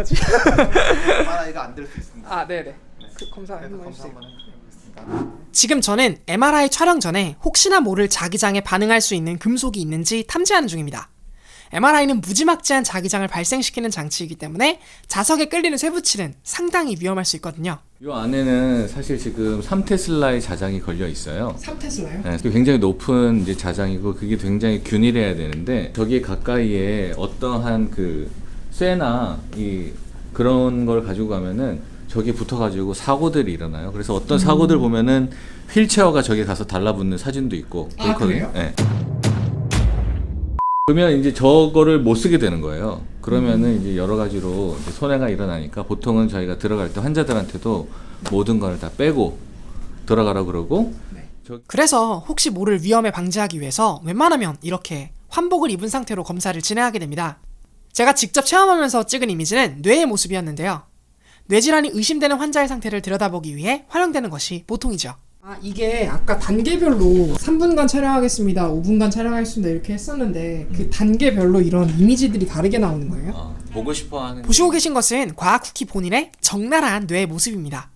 거지? MRI가 안될 수 있습니다. 아 네네. 그 검사 그래도 한번 검사 해주세요. 한번 해보겠습니다. 지금 저는 MRI 촬영 전에 혹시나 모를 자기장에 반응할 수 있는 금속이 있는지 탐지하는 중입니다. MRI는 무지막지한 자기장을 발생시키는 장치이기 때문에 자석에 끌리는 쇠붙이는 상당히 위험할 수 있거든요. 이 안에는 사실 지금 3테슬라의 자장이 걸려 있어요. 3테슬라요? 네, 굉장히 높은 이제 자장이고 그게 굉장히 균일해야 되는데 저기 가까이에 어떠한 그 쇠나 이 그런 걸 가지고 가면은 저기 붙어가지고 사고들이 일어나요. 그래서 어떤 사고들 보면은 휠체어가 저기 가서 달라붙는 사진도 있고 아, 그렇거든요. 그래요? 네. 그러면 이제 저거를 못 쓰게 되는 거예요. 그러면은 이제 여러 가지로 이제 손해가 일어나니까 보통은 저희가 들어갈 때 환자들한테도 모든 걸 다 빼고 들어가라 그러고 저 그래서 혹시 모를 위험에 방지하기 위해서 웬만하면 이렇게 환복을 입은 상태로 검사를 진행하게 됩니다. 제가 직접 체험하면서 찍은 이미지는 뇌의 모습이었는데요. 뇌질환이 의심되는 환자의 상태를 들여다보기 위해 활용되는 것이 보통이죠. 아 이게 아까 단계별로 3분간 촬영하겠습니다, 5분간 촬영하겠습니다 이렇게 했었는데 그 단계별로 이런 이미지들이 다르게 나오는 거예요? 어, 보고 싶어하는 보시고 계신 것은 과학 쿠키 본인의 적나라한 뇌의 모습입니다.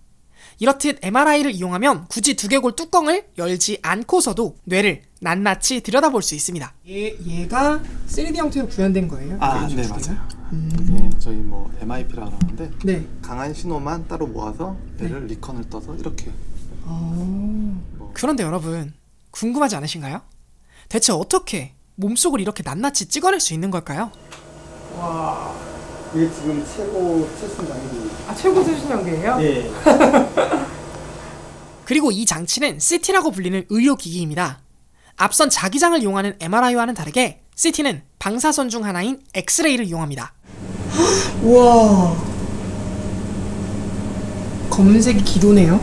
이렇듯 MRI를 이용하면 굳이 두개골 뚜껑을 열지 않고서도 뇌를 낱낱이 들여다볼 수 있습니다. 얘 얘가 3D 형태로 구현된 거예요? 아, 이게 네? 맞아요. 이게 저희 뭐 MIP라 그러는데 네. 강한 신호만 따로 모아서 얘를 리컨을 떠서 이렇게 아 그런데 여러분 궁금하지 않으신가요? 대체 어떻게 몸속을 이렇게 낱낱이 찍어낼 수 있는 걸까요? 이게 지금 최고 최신 장비. 아, 최고 최신 단계예요? 예. 그리고 이 장치는 CT라고 불리는 의료기기입니다. 앞선 자기장을 이용하는 MRI와는 다르게 CT는 방사선 중 하나인 엑스레이를 이용합니다. 우와. 검은색이 기도네요.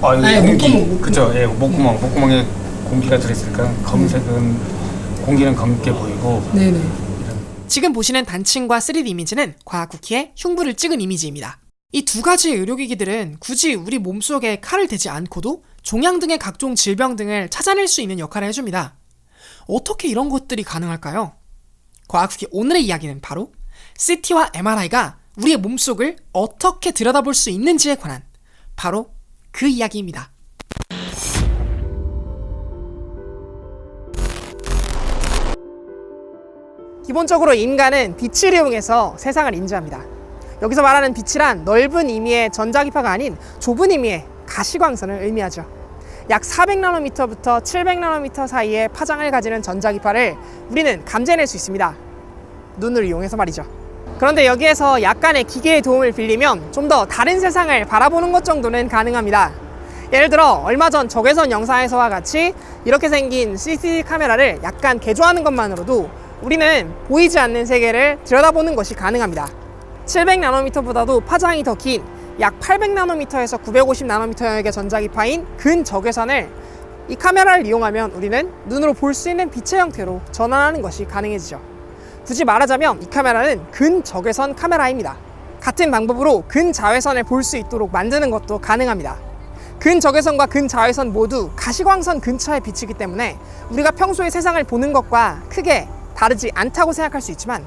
아, 이거 아니, 공기. 목구멍, 목구멍. 그죠. 예, 목구멍. 목구멍에 공기가 들어있으니까 검색은 공기는 검게 보이고 네네. 지금 보시는 단층과 3D 이미지는 과학 쿠키의 흉부를 찍은 이미지입니다. 이 두 가지의 의료기기들은 굳이 우리 몸속에 칼을 대지 않고도 종양 등의 각종 질병 등을 찾아낼 수 있는 역할을 해줍니다. 어떻게 이런 것들이 가능할까요? 과학 쿠키 오늘의 이야기는 바로 CT와 MRI가 우리의 몸속을 어떻게 들여다볼 수 있는지에 관한 바로 그 이야기입니다. 기본적으로 인간은 빛을 이용해서 세상을 인지합니다. 여기서 말하는 빛이란 넓은 의미의 전자기파가 아닌 좁은 의미의 가시광선을 의미하죠. 약 400나노미터부터 700나노미터 사이의 파장을 가지는 전자기파를 우리는 감지해낼 수 있습니다. 눈을 이용해서 말이죠. 그런데 여기에서 약간의 기계의 도움을 빌리면 좀 더 다른 세상을 바라보는 것 정도는 가능합니다. 예를 들어 얼마 전 적외선 영상에서와 같이 이렇게 생긴 CCTV 카메라를 약간 개조하는 것만으로도 우리는 보이지 않는 세계를 들여다보는 것이 가능합니다. 700나노미터보다도 파장이 더 긴 약 800나노미터에서 950나노미터 영역의 전자기파인 근적외선을 이 카메라를 이용하면 우리는 눈으로 볼 수 있는 빛의 형태로 전환하는 것이 가능해지죠. 굳이 말하자면 이 카메라는 근적외선 카메라입니다. 같은 방법으로 근자외선을 볼 수 있도록 만드는 것도 가능합니다. 근적외선과 근자외선 모두 가시광선 근처에 비치기 때문에 우리가 평소에 세상을 보는 것과 크게 다르지 않다고 생각할 수 있지만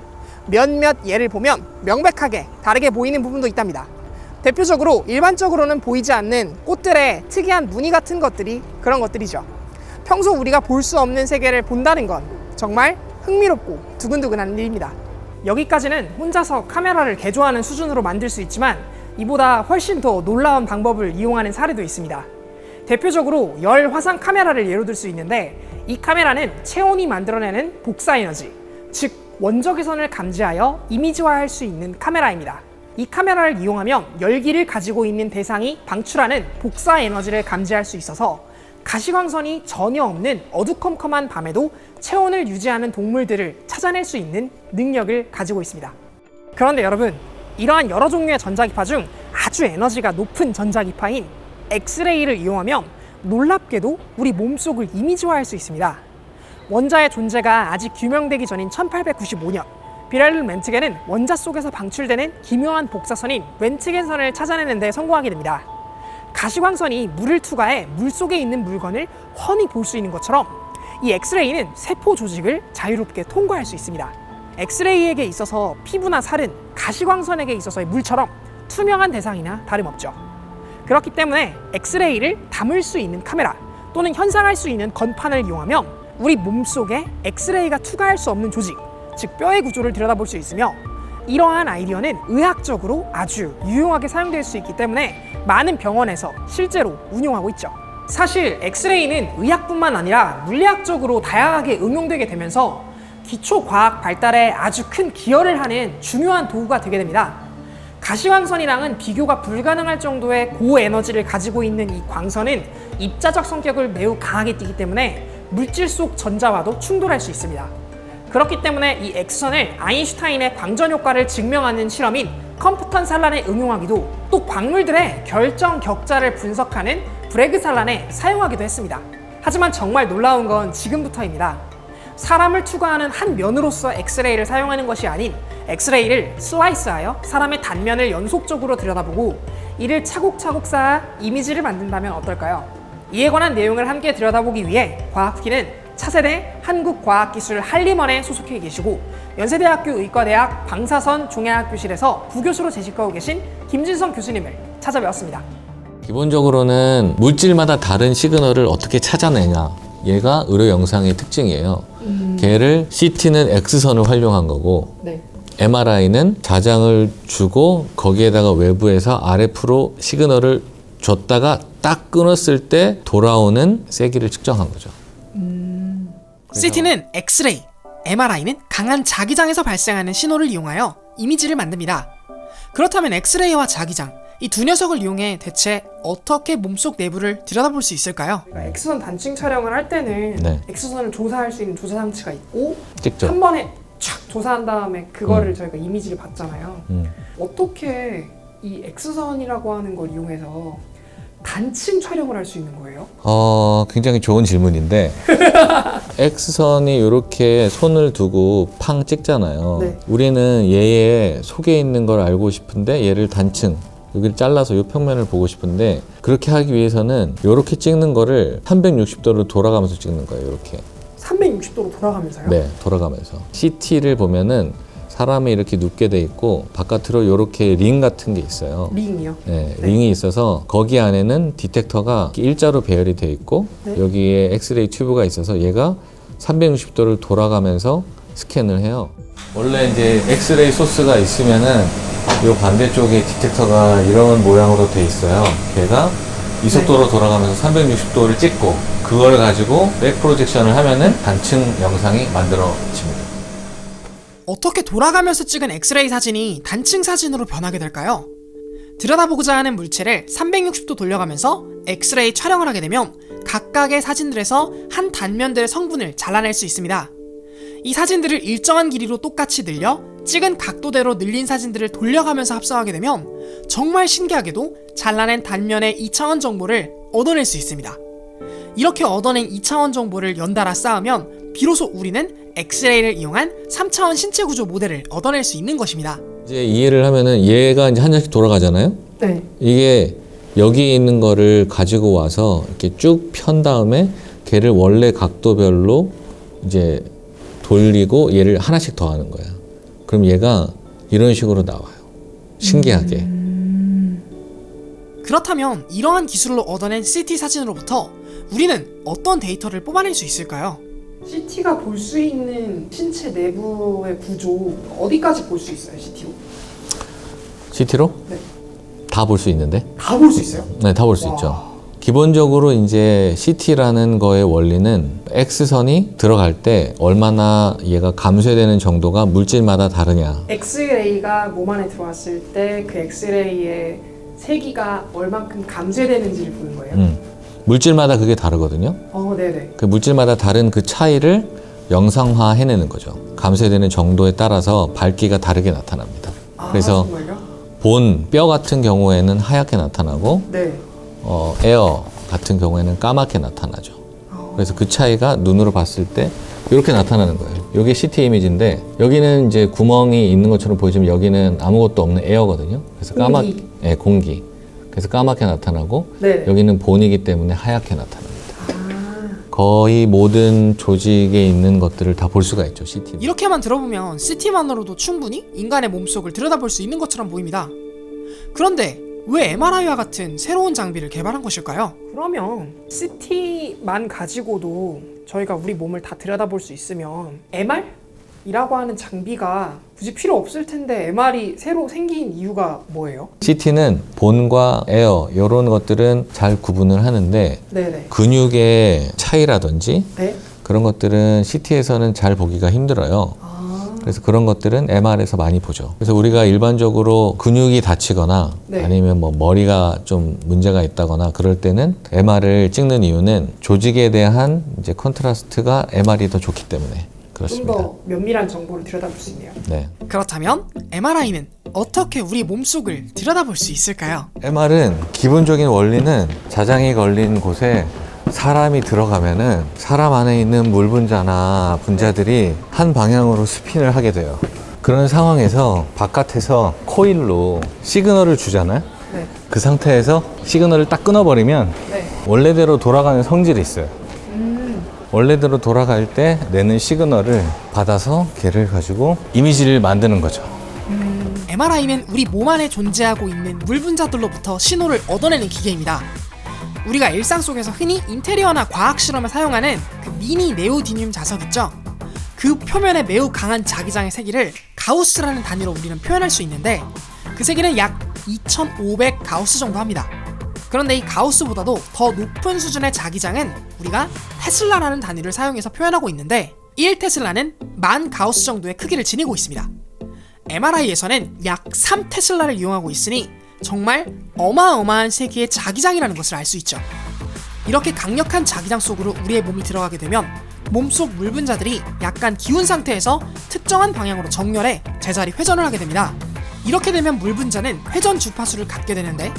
몇몇 예를 보면 명백하게 다르게 보이는 부분도 있답니다. 대표적으로 일반적으로는 보이지 않는 꽃들의 특이한 무늬 같은 것들이 그런 것들이죠. 평소 우리가 볼 수 없는 세계를 본다는 건 정말 흥미롭고 두근두근한 일입니다. 여기까지는 혼자서 카메라를 개조하는 수준으로 만들 수 있지만 이보다 훨씬 더 놀라운 방법을 이용하는 사례도 있습니다. 대표적으로 열 화상 카메라를 예로 들 수 있는데 이 카메라는 체온이 만들어내는 복사 에너지, 즉 원적외선을 감지하여 이미지화할 수 있는 카메라입니다. 이 카메라를 이용하면 열기를 가지고 있는 대상이 방출하는 복사 에너지를 감지할 수 있어서 가시광선이 전혀 없는 어두컴컴한 밤에도 체온을 유지하는 동물들을 찾아낼 수 있는 능력을 가지고 있습니다. 그런데 여러분, 이러한 여러 종류의 전자기파 중 아주 에너지가 높은 전자기파인 엑스레이를 이용하면 놀랍게도 우리 몸속을 이미지화할 수 있습니다. 원자의 존재가 아직 규명되기 전인 1895년, 비랄룰 렌트겐은 원자 속에서 방출되는 기묘한 복사선인 렌트겐선을 찾아내는 데 성공하게 됩니다. 가시광선이 물을 투과해 물 속에 있는 물건을 훤히 볼 수 있는 것처럼 이 엑스레이는 세포 조직을 자유롭게 통과할 수 있습니다. 엑스레이에게 있어서 피부나 살은 가시광선에게 있어서의 물처럼 투명한 대상이나 다름없죠. 그렇기 때문에 엑스레이를 담을 수 있는 카메라 또는 현상할 수 있는 건판을 이용하면 우리 몸속에 엑스레이가 투과할 수 없는 조직, 즉 뼈의 구조를 들여다볼 수 있으며 이러한 아이디어는 의학적으로 아주 유용하게 사용될 수 있기 때문에 많은 병원에서 실제로 운용하고 있죠. 사실 엑스레이는 의학뿐만 아니라 물리학적으로 다양하게 응용되게 되면서 기초 과학 발달에 아주 큰 기여를 하는 중요한 도구가 되게 됩니다. 가시광선이랑은 비교가 불가능할 정도의 고에너지를 가지고 있는 이 광선은 입자적 성격을 매우 강하게 띠기 때문에 물질 속 전자와도 충돌할 수 있습니다. 그렇기 때문에 이 X선을 아인슈타인의 광전 효과를 증명하는 실험인 컴퓨턴 산란에 응용하기도 또 광물들의 결정 격자를 분석하는 브레그 산란에 사용하기도 했습니다. 하지만 정말 놀라운 건 지금부터입니다. 사람을 투과하는 한 면으로서 엑스레이를 사용하는 것이 아닌 엑스레이를 슬라이스하여 사람의 단면을 연속적으로 들여다보고 이를 차곡차곡 쌓아 이미지를 만든다면 어떨까요? 이에 관한 내용을 함께 들여다보기 위해 과학기는 차세대 한국과학기술 한림원에 소속해 계시고 연세대학교 의과대학 방사선 종양학교실에서 부교수로 재직하고 계신 김진성 교수님을 찾아뵈었습니다. 기본적으로는 물질마다 다른 시그널을 어떻게 찾아내냐. 얘가 의료 영상의 특징이에요. 걔를 CT는 X선을 활용한 거고 네. MRI는 자장을 주고 거기에다가 외부에서 RF로 시그널을 줬다가 딱 끊었을 때 돌아오는 세기를 측정한 거죠. CT는 엑스레이, MRI는 강한 자기장에서 발생하는 신호를 이용하여 이미지를 만듭니다. 그렇다면 엑스레이와 자기장, 이 두 녀석을 이용해 대체 어떻게 몸속 내부를 들여다볼 수 있을까요? 그러니까 X선 단층 촬영을 할 때는 네. X선을 조사할 수 있는 조사 장치가 있고 찍죠. 한 번에 촥 조사한 다음에 그거를 저희가 이미지를 봤잖아요. 음. 어떻게 이 X선이라고 하는 걸 이용해서 단층 촬영을 할 수 있는 거예요? 어, 굉장히 좋은 질문인데 X선이 이렇게 손을 두고 팡 찍잖아요. 네. 우리는 얘의 속에 있는 걸 알고 싶은데 얘를 단층 여기를 잘라서 이 평면을 보고 싶은데 그렇게 하기 위해서는 이렇게 찍는 거를 360도로 돌아가면서 찍는 거예요. 이렇게. 360도로 돌아가면서요? 네, 돌아가면서. CT를 보면은 사람이 이렇게 눕게 돼 있고 바깥으로 이렇게 링 같은 게 있어요. 링이요. 네, 네. 링이 있어서 거기 안에는 디텍터가 일자로 배열이 되어 있고 네. 여기에 엑스레이 튜브가 있어서 얘가 360도를 돌아가면서 스캔을 해요. 원래 이제 엑스레이 소스가 있으면은 이 반대쪽에 디텍터가 이런 모양으로 돼 있어요. 걔가 이 속도로 돌아가면서 360도를 찍고 그걸 가지고 백 프로젝션을 하면은 단층 영상이 만들어집니다. 어떻게 돌아가면서 찍은 엑스레이 사진이 단층 사진으로 변하게 될까요? 들여다보고자 하는 물체를 360도 돌려가면서 엑스레이 촬영을 하게 되면 각각의 사진들에서 한 단면들의 성분을 잘라낼 수 있습니다. 이 사진들을 일정한 길이로 똑같이 늘려 찍은 각도대로 늘린 사진들을 돌려가면서 합성하게 되면 정말 신기하게도 잘라낸 단면의 2차원 정보를 얻어낼 수 있습니다. 이렇게 얻어낸 2차원 정보를 연달아 쌓으면 비로소 우리는 엑스레이를 이용한 3차원 신체 구조 모델을 얻어낼 수 있는 것입니다. 이제 이해를 하면은 얘가 이제 한 장씩 돌아가잖아요. 네. 이게 여기 있는 거를 가지고 와서 이렇게 쭉 편 다음에 걔를 원래 각도별로 이제 돌리고 얘를 하나씩 더 하는 거야. 그럼 얘가 이런 식으로 나와요. 신기하게. 그렇다면 이러한 기술로 얻어낸 CT 사진으로부터 우리는 어떤 데이터를 뽑아낼 수 있을까요? CT가 볼 수 있는 신체 내부의 구조 어디까지 볼 수 있어요, CT로? CT로? 네. 다 볼 수 있는데? 다 볼 수 있어요? 네, 다 볼수 와. 있죠. 기본적으로 이제 CT라는 거의 원리는 X선이 들어갈 때 얼마나 얘가 감쇄되는 정도가 물질마다 다르냐. 엑스레이가 몸 안에 들어왔을 때 그 엑스레이의 세기가 얼만큼 감쇄되는지를 보는 거예요. 음. 물질마다 그게 다르거든요. 어, 네네. 그 물질마다 다른 그 차이를 영상화 해내는 거죠. 감쇄되는 정도에 따라서 밝기가 다르게 나타납니다. 아, 그래서 정말요? 본 뼈 같은 경우에는 하얗게 나타나고 네. 어, 에어 같은 경우에는 까맣게 나타나죠. 어, 그래서 그 차이가 눈으로 봤을 때 이렇게 나타나는 거예요. 여기 CT 이미지인데 여기는 이제 구멍이 있는 것처럼 보이지만 여기는 아무것도 없는 에어거든요. 그래서 까맣 공기. 예, 공기. 그래서 까맣게 나타나고 네. 여기는 본이기 때문에 하얗게 나타납니다. 아, 거의 모든 조직에 있는 것들을 다 볼 수가 있죠, CT. 이렇게만 들어보면 CT만으로도 충분히 인간의 몸속을 들여다볼 수 있는 것처럼 보입니다. 그런데 왜 MRI와 같은 새로운 장비를 개발한 것일까요? 그러면 CT만 가지고도 저희가 우리 몸을 다 들여다볼 수 있으면 MR? 이라고 하는 장비가 굳이 필요 없을 텐데 MR이 새로 생긴 이유가 뭐예요? CT는 본과 에어 이런 것들은 잘 구분을 하는데 네네. 근육의 차이라든지 네. 그런 것들은 CT에서는 잘 보기가 힘들어요. 아, 그래서 그런 것들은 MR에서 많이 보죠. 그래서 우리가 일반적으로 근육이 다치거나 네. 아니면 뭐 머리가 좀 문제가 있다거나 그럴 때는 MR을 찍는 이유는 조직에 대한 이제 컨트라스트가 MR이 더 좋기 때문에 좀 그렇습니다. 더 면밀한 정보를 들여다볼 수 있네요. 네. 그렇다면 MRI는 어떻게 우리 몸속을 들여다볼 수 있을까요? MR은 기본적인 원리는 자장이 걸린 곳에 사람이 들어가면은 사람 안에 있는 물 분자나 분자들이 한 방향으로 스핀을 하게 돼요. 그런 상황에서 바깥에서 코일로 시그널을 주잖아요. 네. 그 상태에서 시그널을 딱 끊어버리면 네. 원래대로 돌아가는 성질이 있어요. 원래대로 돌아갈 때 내는 시그널을 받아서 걔를 가지고 이미지를 만드는 거죠. MRI는 우리 몸 안에 존재하고 있는 물 분자들로부터 신호를 얻어내는 기계입니다. 우리가 일상 속에서 흔히 인테리어나 과학 실험에 사용하는 그 미니 네오디듐 자석 있죠? 그 표면에 매우 강한 자기장의 세기를 가우스라는 단위로 우리는 표현할 수 있는데 그 세기는 약 2500 가우스 정도 합니다. 그런데 이 가우스보다도 더 높은 수준의 자기장은 우리가 테슬라라는 단위를 사용해서 표현하고 있는데 1테슬라는 만 가우스 정도의 크기를 지니고 있습니다. MRI에서는 약 3테슬라를 이용하고 있으니 정말 어마어마한 세기의 자기장이라는 것을 알 수 있죠. 이렇게 강력한 자기장 속으로 우리의 몸이 들어가게 되면 몸속 물 분자들이 약간 기운 상태에서 특정한 방향으로 정렬해 제자리 회전을 하게 됩니다. 이렇게 되면 물 분자는 회전 주파수를 갖게 되는데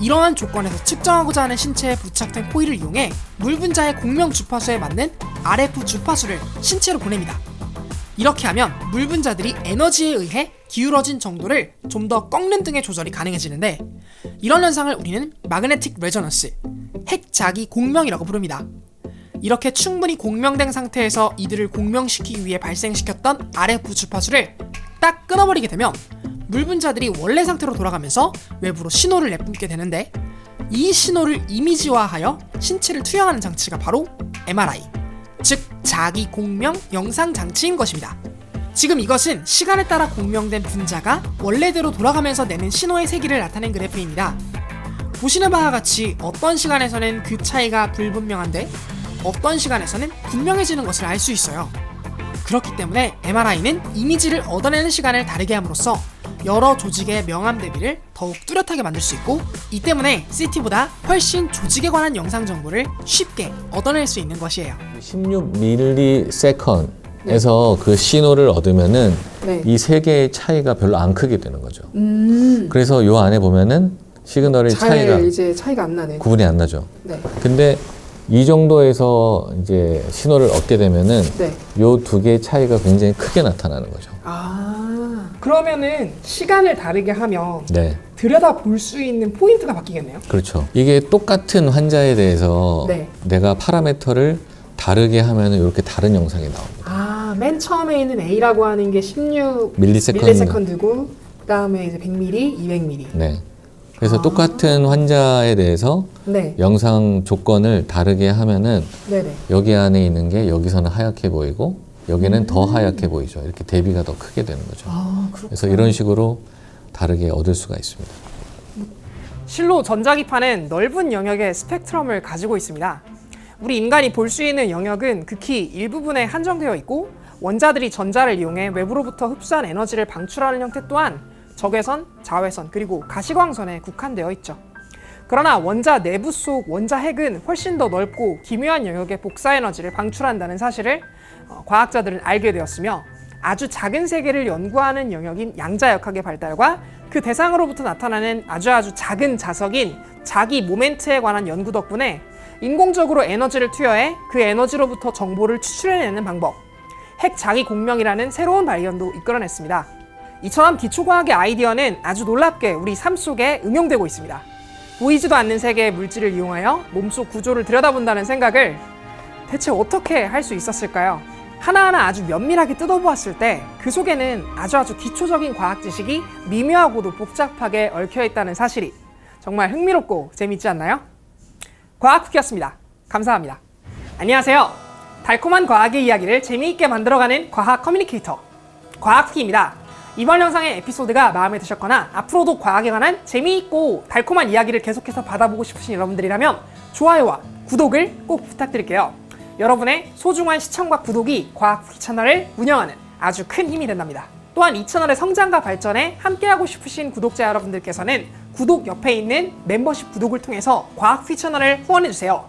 이러한 조건에서 측정하고자 하는 신체에 부착된 코일을 이용해 물 분자의 공명 주파수에 맞는 RF 주파수를 신체로 보냅니다. 이렇게 하면 물 분자들이 에너지에 의해 기울어진 정도를 좀 더 꺾는 등의 조절이 가능해지는데 이런 현상을 우리는 마그네틱 레저넌스, 핵 자기 공명이라고 부릅니다. 이렇게 충분히 공명된 상태에서 이들을 공명시키기 위해 발생시켰던 RF 주파수를 딱 끊어버리게 되면 물 분자들이 원래 상태로 돌아가면서 외부로 신호를 내뿜게 되는데 이 신호를 이미지화하여 신체를 투영하는 장치가 바로 MRI, 즉 자기 공명 영상 장치인 것입니다. 지금 이것은 시간에 따라 공명된 분자가 원래대로 돌아가면서 내는 신호의 세기를 나타낸 그래프입니다. 보시는 바와 같이 어떤 시간에서는 그 차이가 불분명한데 어떤 시간에서는 분명해지는 것을 알 수 있어요. 그렇기 때문에 MRI는 이미지를 얻어내는 시간을 다르게 함으로써 여러 조직의 명암 대비를 더욱 뚜렷하게 만들 수 있고 이 때문에 CT보다 훨씬 조직에 관한 영상 정보를 쉽게 얻어낼 수 있는 것이에요. 16ms에서 그 신호를 얻으면은 네. 이 세 개의 차이가 별로 안 크게 되는 거죠. 그래서 요 안에 보면은 시그널의 차이가 이제 차이가 안 나네. 구분이 안 나죠. 네. 근데 이 정도에서 이제 신호를 얻게 되면은 네. 요 두 개의 차이가 굉장히 크게 나타나는 거죠. 아 그러면은 시간을 다르게 하면 네. 들여다 볼 수 있는 포인트가 바뀌겠네요. 그렇죠. 이게 똑같은 환자에 대해서 네. 내가 파라미터를 다르게 하면 이렇게 다른 영상이 나옵니다. 아, 맨 처음에 있는 A라고 하는 게 16 밀리세컨드. 밀리세컨드고 그다음에 이제 100ml, 200ml. 네. 그래서 아. 똑같은 환자에 대해서 네. 영상 조건을 다르게 하면은 네, 네. 여기 안에 있는 게 여기서는 하얗게 보이고 여기는 더 하얗게 보이죠. 이렇게 대비가 더 크게 되는 거죠. 음. 아. 그래서 이런 식으로 다르게 얻을 수가 있습니다. 실로 전자기파는 넓은 영역의 스펙트럼을 가지고 있습니다. 우리 인간이 볼 수 있는 영역은 극히 일부분에 한정되어 있고 원자들이 전자를 이용해 외부로부터 흡수한 에너지를 방출하는 형태 또한 적외선, 자외선 그리고 가시광선에 국한되어 있죠. 그러나 원자 내부 속 원자 핵은 훨씬 더 넓고 기묘한 영역의 복사 에너지를 방출한다는 사실을 어, 과학자들은 알게 되었으며 아주 작은 세계를 연구하는 영역인 양자역학의 발달과 그 대상으로부터 나타나는 아주 아주 작은 자석인 자기 모멘트에 관한 연구 덕분에 인공적으로 에너지를 투여해 그 에너지로부터 정보를 추출해내는 방법 핵 자기 공명이라는 새로운 발견도 이끌어냈습니다. 이처럼 기초과학의 아이디어는 아주 놀랍게 우리 삶 속에 응용되고 있습니다. 보이지도 않는 세계의 물질을 이용하여 몸속 구조를 들여다본다는 생각을 대체 어떻게 할 수 있었을까요? 하나하나 아주 면밀하게 뜯어보았을 때 그 속에는 아주 아주 기초적인 과학 지식이 미묘하고도 복잡하게 얽혀 있다는 사실이 정말 흥미롭고 재밌지 않나요? 과학 쿠키였습니다. 감사합니다. 안녕하세요. 달콤한 과학의 이야기를 재미있게 만들어가는 과학 커뮤니케이터 과학 쿠키입니다. 이번 영상의 에피소드가 마음에 드셨거나 앞으로도 과학에 관한 재미있고 달콤한 이야기를 계속해서 받아보고 싶으신 여러분들이라면 좋아요와 구독을 꼭 부탁드릴게요. 여러분의 소중한 시청과 구독이 과학 쿠키 채널을 운영하는 아주 큰 힘이 된답니다. 또한 이 채널의 성장과 발전에 함께하고 싶으신 구독자 여러분들께서는 구독 옆에 있는 멤버십 구독을 통해서 과학 쿠키 채널을 후원해주세요.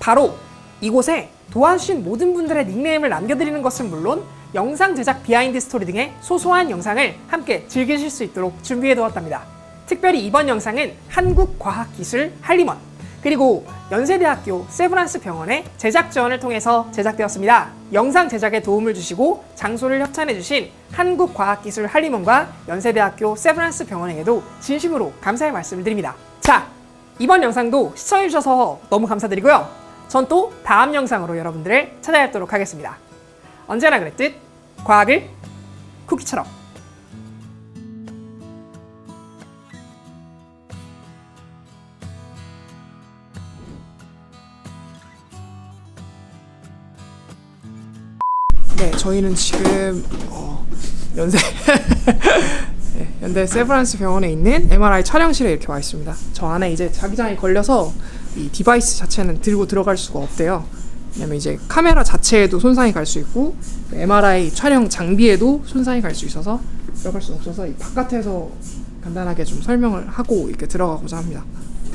바로 이곳에 도와주신 모든 분들의 닉네임을 남겨드리는 것은 물론 영상 제작 비하인드 스토리 등의 소소한 영상을 함께 즐기실 수 있도록 준비해 두었답니다. 특별히 이번 영상은 한국과학기술 한림원 그리고 연세대학교 세브란스 병원의 제작 지원을 통해서 제작되었습니다. 영상 제작에 도움을 주시고 장소를 협찬해 주신 한국과학기술 한림원과 연세대학교 세브란스 병원에게도 진심으로 감사의 말씀을 드립니다. 자, 이번 영상도 시청해 주셔서 너무 감사드리고요. 전 또 다음 영상으로 여러분들을 찾아뵙도록 하겠습니다. 언제나 그랬듯 과학을 쿠키처럼. 네, 저희는 지금 어, 연세 네, 연대 세브란스 병원에 있는 MRI 촬영실에 이렇게 와 있습니다. 저 안에 이제 자기장이 걸려서 이 디바이스 자체는 들고 들어갈 수가 없대요. 왜냐면 이제 카메라 자체에도 손상이 갈 수 있고 MRI 촬영 장비에도 손상이 갈 수 있어서 들어갈 수 없어서 이 바깥에서 간단하게 좀 설명을 하고 이렇게 들어가고자 합니다.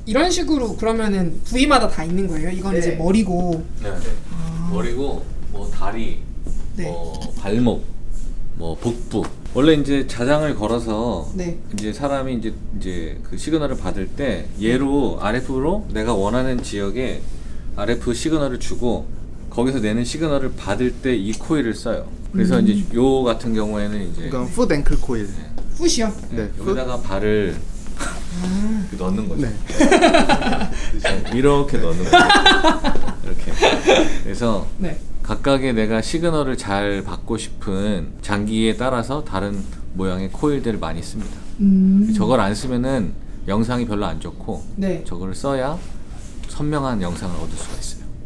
이런 식으로 그러면은 부위마다 다 있는 거예요. 이건 이제 머리고 네. 머리고 뭐 다리, 네. 뭐 발목, 뭐 복부. 원래 이제 자장을 걸어서 네. 이제 사람이 이제 이제 그 시그널을 받을 때 얘로 RF로 내가 원하는 지역에 RF 시그널을 주고 거기서 내는 시그널을 받을 때 이 코일을 써요. 그래서 음. 이제 요 같은 경우에는 이제 이건 풋 앵클 코일. 푸시요. 네. 풋. 여기다가 발을 아. 이렇게 넣는 거죠. 네. 그래서 이렇게 넣는 거죠. 이렇게. 그래서 네. 각각의 내가 시그널을 잘 받고 싶은 장기에 따라서 다른 모양의 코일들을 많이 씁니다. 음. 저걸 안 쓰면은 영상이 별로 안 좋고 네. 저거를 써야 선명한 영상을 얻을 수가 있습니다.